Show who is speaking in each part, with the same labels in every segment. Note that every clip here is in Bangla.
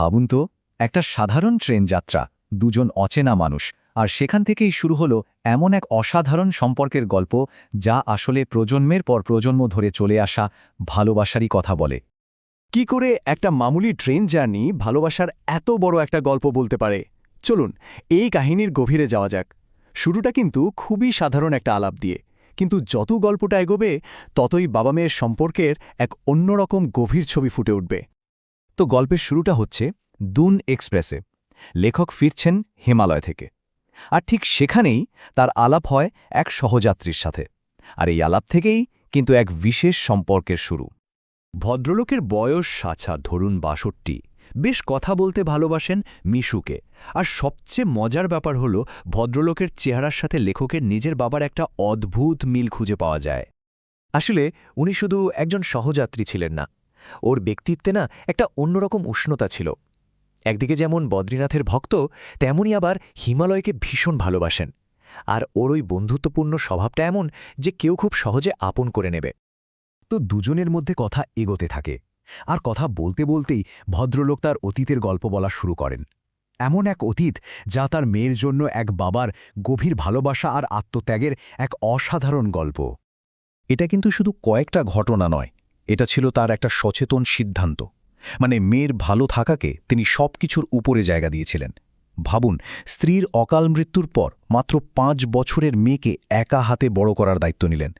Speaker 1: ভাবুন তো, একটা সাধারণ ট্রেন যাত্রা, দুজন অচেনা মানুষ, আর সেখান থেকেই শুরু হলো এমন এক অসাধারণ সম্পর্কের গল্প যা আসলে প্রজন্মের পর প্রজন্ম ধরে চলে আসা ভালোবাসারই কথা বলে।
Speaker 2: কি করে একটা মামুলি ট্রেন জার্নি ভালোবাসার এত বড় একটা গল্প বলতে পারে? চলুন, এই কাহিনীর গভীরে যাওয়া যাক। শুরুটা কিন্তু খুবই সাধারণ একটা আলাপ দিয়ে, কিন্তু যত গল্পটা এগোবে, ততই বাবা মেয়ের সম্পর্কের এক অন্যরকম গভীর ছবি ফুটে উঠবে।
Speaker 1: তো গল্পের শুরুটা হচ্ছে দুন এক্সপ্রেসে। লেখক ফিরছেন হিমালয় থেকে। আর ঠিক সেখানেই তার আলাপ হয় এক সহযাত্রীর সাথে। আর এই আলাপ থেকেই কিন্তু এক বিশেষ সম্পর্কের শুরু।
Speaker 3: ভদ্রলোকের বয়স সাছা ধরুন বাষট্টি। বেশ কথা বলতে ভালোবাসেন মিশুকে। আর সবচেয়ে মজার ব্যাপার হল, ভদ্রলোকের চেহারার সাথে লেখকের নিজের বাবার একটা অদ্ভুত মিল খুঁজে পাওয়া যায়।
Speaker 2: আসলে উনি শুধু একজন সহযাত্রী ছিলেন না ওর ব্যক্তিত্বে না একটা অন্যরকম উষ্ণতা ছিল। একদিকে যেমন বদ্রীনাথের ভক্ত তেমনই আবার হিমালয়কে ভীষণ ভালোবাসেন। আর ওর ওই বন্ধুত্বপূর্ণ স্বভাবটা এমন যে কেউ খুব সহজে আপন করে নেবে।
Speaker 3: তো দুজনের মধ্যে কথা এগোতে থাকে। আর কথা বলতে বলতেই ভদ্রলোক তার অতীতের গল্প বলা শুরু করেন। এমন এক অতীত যা তার মেয়ের জন্য এক বাবার গভীর ভালোবাসা আর আত্মত্যাগের এক অসাধারণ গল্প।
Speaker 1: এটা কিন্তু শুধু কয়েকটা ঘটনা নয় এটা ছিল তার একটা সচেতন সিদ্ধান্ত। মানে মেয়ের ভালো থাকাকে তিনি সব কিছুর উপরে জায়গা দিয়েছিলেন। ভাবুন, স্ত্রীর অকাল মৃত্যুর পর মাত্র পাঁচ বছরের মেয়েকে একা হাতে বড় করার দায়িত্ব নিলেন।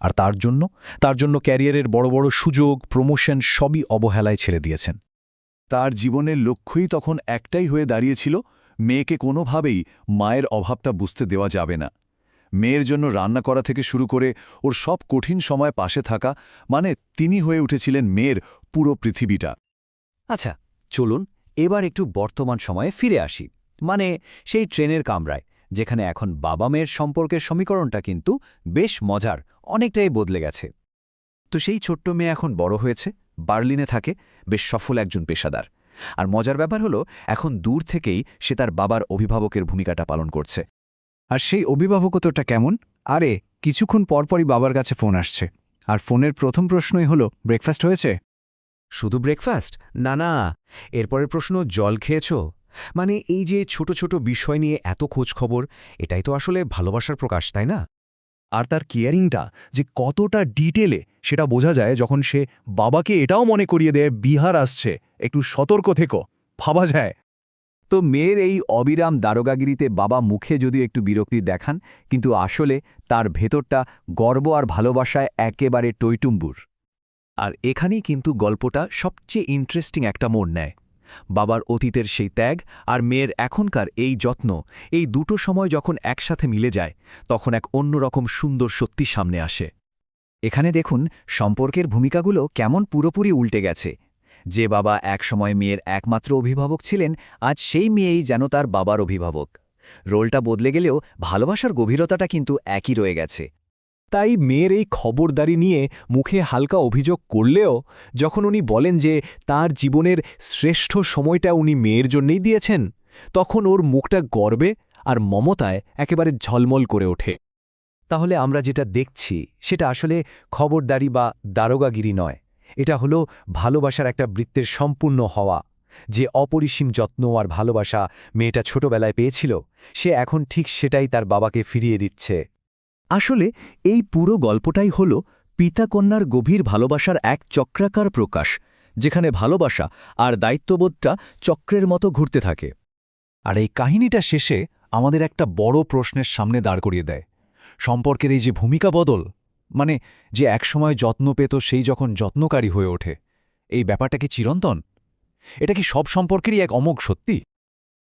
Speaker 1: আর তার জন্য তার জন্য ক্যারিয়ারের বড় বড় সুযোগ, প্রমোশন সবই অবহেলায় ছেড়ে দিয়েছেন।
Speaker 4: তার জীবনের লক্ষ্যই তখন একটাই হয়ে দাঁড়িয়েছিল, মেয়েকে কোনোভাবেই মায়ের অভাবটা বুঝতে দেওয়া যাবে না। মেয়ের জন্য রান্না করা থেকে শুরু করে ওর সব কঠিন সময় পাশে থাকা মানে তিনি হয়ে উঠেছিলেন মেয়ের পুরো পৃথিবীটা।
Speaker 3: আচ্ছা চলুন এবার একটু বর্তমান সময়ে ফিরে আসি। মানে সেই ট্রেনের কামরায়, যেখানে এখন বাবা মেয়ের সম্পর্কের সমীকরণটা কিন্তু বেশ মজার, অনেকটাই বদলে গেছে। তো সেই ছোট্ট মেয়ে এখন বড় হয়েছে, বার্লিনে থাকে, বেশ সফল একজন পেশাদার। আর মজার ব্যাপার হলো, এখন দূর থেকেই সে তার বাবার অভিভাবকের ভূমিকাটা পালন করছে।
Speaker 5: আর সেই অভিভাবকত্বটা কেমন? আরে কিছুক্ষণ পরপরই বাবার কাছে ফোন আসছে। আর ফোনের প্রথম প্রশ্নই হলো ব্রেকফাস্ট হয়েছে?
Speaker 3: শুধু ব্রেকফাস্ট? না না। এরপরের প্রশ্ন জল খেয়েছ? মানে এই যে ছোট ছোট বিষয় নিয়ে এত খোঁজ খবর এটাই তো আসলে ভালোবাসার প্রকাশ তাই না?
Speaker 4: আর তার কেয়ারিংটা যে কতটা ডিটেলে সেটা বোঝা যায় যখন সে বাবাকে এটাও মনে করিয়ে দেয় বিহার আসছে। একটু সতর্ক থেকো। ভাবা যায়।
Speaker 1: তো মেয়ের এই অবিরাম দারোগাগিরিতে বাবা মুখে যদি একটু বিরক্তি দেখান, কিন্তু আসলে তার ভেতরটা গর্ব আর ভালোবাসায় একেবারে টৈটুম্বুর
Speaker 3: আর এখানেই কিন্তু গল্পটা সবচেয়ে ইন্টারেস্টিং একটা মোড় নেয়। বাবার অতীতের সেই ত্যাগ আর মেয়ের এখনকার এই যত্ন, এই দুটো সময় যখন একসাথে মিলে যায়, তখন এক অন্যরকম সুন্দর সত্যি সামনে আসে।
Speaker 1: এখানে দেখুন, সম্পর্কের ভূমিকাগুলো কেমন পুরোপুরি উল্টে গেছে। যে বাবা একসময় মেয়ের একমাত্র অভিভাবক ছিলেন, আজ সেই মেয়েই যেন তার বাবার অভিভাবক। রোলটা বদলে গেলেও ভালোবাসার গভীরতাটা কিন্তু একই রয়ে গেছে।
Speaker 2: তাই মেয়ের এই খবরদারি নিয়ে মুখে হালকা অভিযোগ করলেও যখন উনি বলেন যে তার জীবনের শ্রেষ্ঠ সময়টা উনি মেয়ের জন্যই দিয়েছেন, তখন ওর মুখটা গর্বে আর মমতায় একেবারে ঝলমল করে ওঠে।
Speaker 3: তাহলে আমরা যেটা দেখছি, সেটা আসলে খবরদারি বা দারোগাগিরি নয়। এটা হলো ভালোবাসার একটা বৃত্তের সম্পূর্ণ হওয়া। যে অপরিসীম যত্ন আর ভালোবাসা মেয়েটা ছোটবেলায় পেয়েছিল, সে এখন ঠিক সেটাই তার বাবাকে ফিরিয়ে দিচ্ছে। আসলে এই পুরো গল্পটাই হল পিতাকন্যার গভীর ভালোবাসার এক চক্রাকার প্রকাশ, যেখানে ভালোবাসা আর দায়িত্ববোধটা চক্রের মতো ঘুরতে থাকে।
Speaker 4: আর এই কাহিনীটা শেষে আমাদের একটা বড় প্রশ্নের সামনে দাঁড় করিয়ে দেয়। সম্পর্কের এই যে ভূমিকা বদল মানে যে একসময় যত্ন পেত সেই যখন যত্নকারী হয়ে ওঠে। এই ব্যাপারটা কি চিরন্তন? এটা কি সব সম্পর্কেরই এক অমোঘ সত্যি?